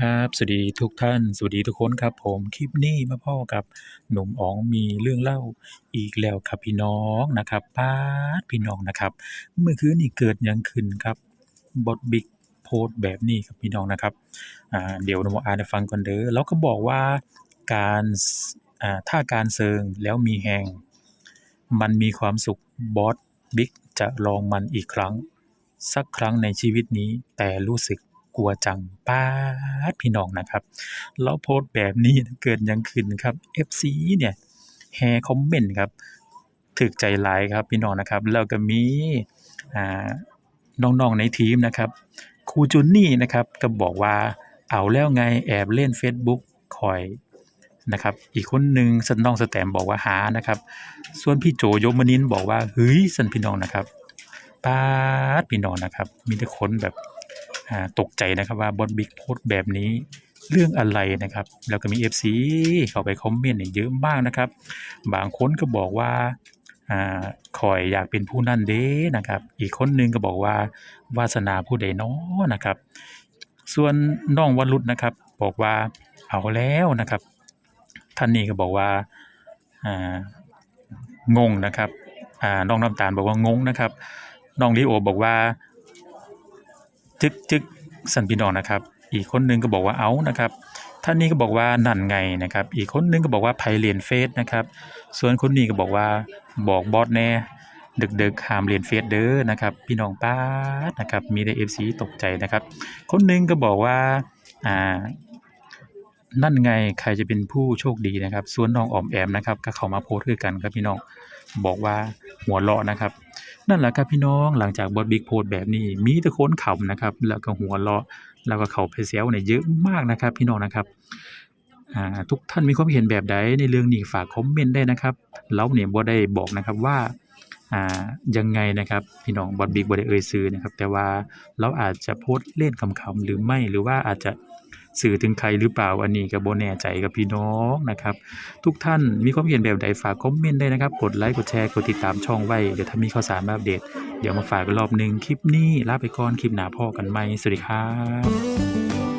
ครับสวัสดีทุกท่าน สวัสดีทุกคนครับ ผมคลิปนี้มาพ่อกับหนุ่มอ๋องมีเรื่องเล่าอีกแล้วครับพี่น้องนะครับป้าดพี่น้องนะครับ เมื่อคืนนี่เกิดยังขึ้นครับบทบิ๊กโพสแบบนี้ครับพี่น้องนะครับอ่าเดี๋ยวเรามอ่านให้ฟังก่อนเด้อแล้วก็บอกว่าการอ่าถ้าการเซิงแล้วมีแหงมันมีความสุขบอสบิ๊กจะลองมันอีกครั้ง สักครั้งในชีวิตนี้แต่รู้สึก กลัวจังป๊าดพี่น้องนะครับแล้วโพสต์แบบนี้เกิดยังขึ้นครับ FC เนี่ยแฮคอมเมนต์ครับถึกใจหลายครับพี่น้องนะครับ แล้วก็มีอ่าน้องๆในทีมนะครับครูจุนนี่นะครับก็บอกว่าเอาแล้วไงแอบเล่น Facebook คอยนะครับ อีกคนหนึ่งสันน้องสแตมบอกว่าหานะครับ ส่วนพี่โจยมนินบอกว่าเฮ้ยสันพี่น้องนะครับป๊าดพี่น้องนะครับ มีแต่คนแบบ ตกใจนะครับว่าบอสบิ๊กโพสแบบนี้เรื่องอะไรนะครับ แล้วก็มี FC เข้าไปคอมเมนต์เยเยอะมากนะครับ บางคนก็บอกว่าอคอยอยากเป็นผู้นั่นเด้นะครับ อีกคนหนึงก็บอกว่าวาสนาผู้ใดน้อนะครับ ส่วนน้องวรุษนะครับ บอกว่าเอาแล้วนะครับ ท่านนี้ก็บอกว่าางงนะครับน้องน้ำตาลบอกว่างงนะครับ น้องลิโอบอกว่า จึกจึกสันพี่น้องนะครับ อีกคนนึงก็บอกว่าเอานะครับท่านนี้ก็บอกว่านั่นไงนะครับ อีกคนนึงก็บอกว่าไพเรียนเฟซนะครับ ส่วนคนนี้ก็บอกว่าบอกบอสแน่ดึกดึกห้ามเรียนเฟซเด้อนะครับ พี่น้องป้านะครับ มีแต่เอฟซีตกใจนะครับ คนนึงก็บอกว่าอ่า นั่นไงใครจะเป็นผู้โชคดีนะครับ ส่วนน้องออมแอมนะครับ ก็เข้ามาโพสต์คือกันครับพี่น้องบอกว่าหัวเราะนะครับ นั่นแหละครับพี่น้องหลังจากบอสบิ๊กโพสต์แบบนี้ มีแต่คนขำนะครับ แล้วก็หัวเราะแล้วก็เขาไปเซลเนี่ยเยอะมากนะครับ พี่น้องนะครับทุกท่านมีความเห็นแบบใดในเรื่องนี้ฝากคอมเมนต์ได้นะครับเราเนี่ยบ่ได้บอกนะครับว่าอ่ายังไงนะครับพี่น้องบอสบิ๊กบ่ได้เอ่ยชื่อนะครับ แต่ว่าเราอาจจะโพสต์เล่นคำๆหรือไม่หรือว่าอาจจะ สื่อถึงใครหรือเปล่าอันนี้กับโบแน่ใจกับพี่น้องนะครับ ทุกท่านมีความเห็นแบบใดฝากคอมเมนต์ได้นะครับ กดไลค์กดแชร์กดติดตามช่องไว้เดี๋ยวถ้ามีข่าวสารมาอัปเดต เดี๋ยวมาฝากกันรอบหนึ่งคลิปนี้ลาไปก่อนคลิปหนาพ่อกันไหมสวัสดีครับ